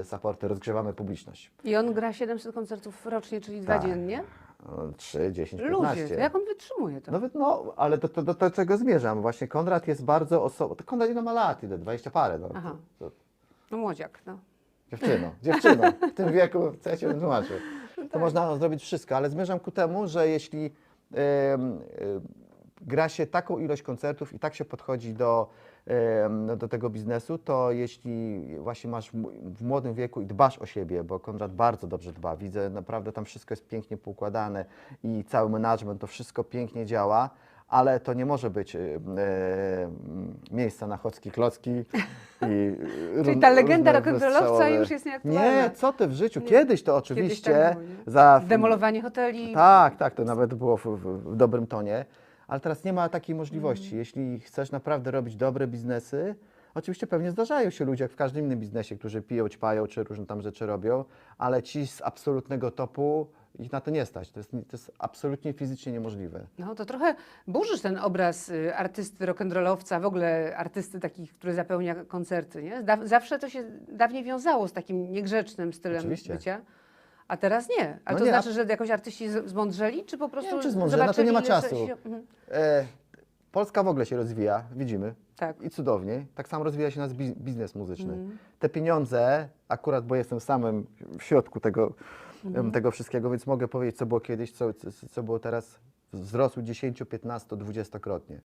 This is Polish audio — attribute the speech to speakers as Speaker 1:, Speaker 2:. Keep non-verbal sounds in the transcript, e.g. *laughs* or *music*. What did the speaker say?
Speaker 1: e, supporty, rozgrzewamy publiczność.
Speaker 2: I on gra 700 koncertów rocznie, czyli dwa
Speaker 1: Tak.
Speaker 2: dziennie?
Speaker 1: No, 3, 10,
Speaker 2: Ludzie,
Speaker 1: 15.
Speaker 2: to jak on wytrzymuje to?
Speaker 1: Nawet no, ale do, do, do, do czego zmierzam? Właśnie Konrad jest bardzo osobą. Konrad ile ma lat? Ile? 20 parę. No.
Speaker 2: Aha.
Speaker 1: To, to,
Speaker 2: No młodziak, no.
Speaker 1: dziewczyno, dziewczyno. W tym wieku, co ja ci bym tłumaczył. To
Speaker 2: tak.
Speaker 1: można zrobić wszystko, ale zmierzam ku temu, że jeśli em, em, gra się taką ilość koncertów i tak się podchodzi do, do tego biznesu, to jeśli właśnie masz w młodym wieku i dbasz o siebie, bo Konrad bardzo dobrze dba, widzę naprawdę tam wszystko jest pięknie poukładane i cały management, to wszystko pięknie działa, ale to nie może być e, e, miejsca na chocki klocki. I *laughs*
Speaker 2: Czyli ta legenda rock'n'rollowca już jest nieaktualna.
Speaker 1: Nie, co ty w życiu? Kiedyś to oczywiście
Speaker 2: tak było,
Speaker 1: za
Speaker 2: Demolowanie hoteli.
Speaker 1: tak, tak, to nawet było w, w, w dobrym tonie, ale teraz nie ma takiej możliwości.
Speaker 2: Mm.
Speaker 1: Jeśli chcesz naprawdę robić dobre biznesy, oczywiście pewnie zdarzają się ludzie, jak w każdym innym biznesie, którzy piją, ćpają, czy różne tam rzeczy robią, ale ci z absolutnego topu, ich na to nie stać. To jest, to jest absolutnie fizycznie niemożliwe.
Speaker 2: No to trochę burzysz ten obraz y, artysty rock'n'rollowca, w ogóle artysty takich, który zapełnia koncerty, nie? Zawsze to się dawniej wiązało z takim niegrzecznym stylem
Speaker 1: Oczywiście.
Speaker 2: bycia. A teraz nie. Ale
Speaker 1: No
Speaker 2: to
Speaker 1: nie, a-
Speaker 2: znaczy, że jakoś artyści zmądrzeli, czy po prostu
Speaker 1: wiem, czy zmądrzeli, na to nie ma czasu.
Speaker 2: Się, mhm.
Speaker 1: E, Polska w ogóle się rozwija, widzimy.
Speaker 2: tak.
Speaker 1: I cudownie. Tak samo rozwija się nasz bi- biznes muzyczny.
Speaker 2: Mhm.
Speaker 1: Te pieniądze, akurat bo jestem samym w środku tego,
Speaker 2: Mhm.
Speaker 1: tego wszystkiego, więc mogę powiedzieć, co było kiedyś, co, co, co było teraz, wzrosły 10, 15, 20-krotnie.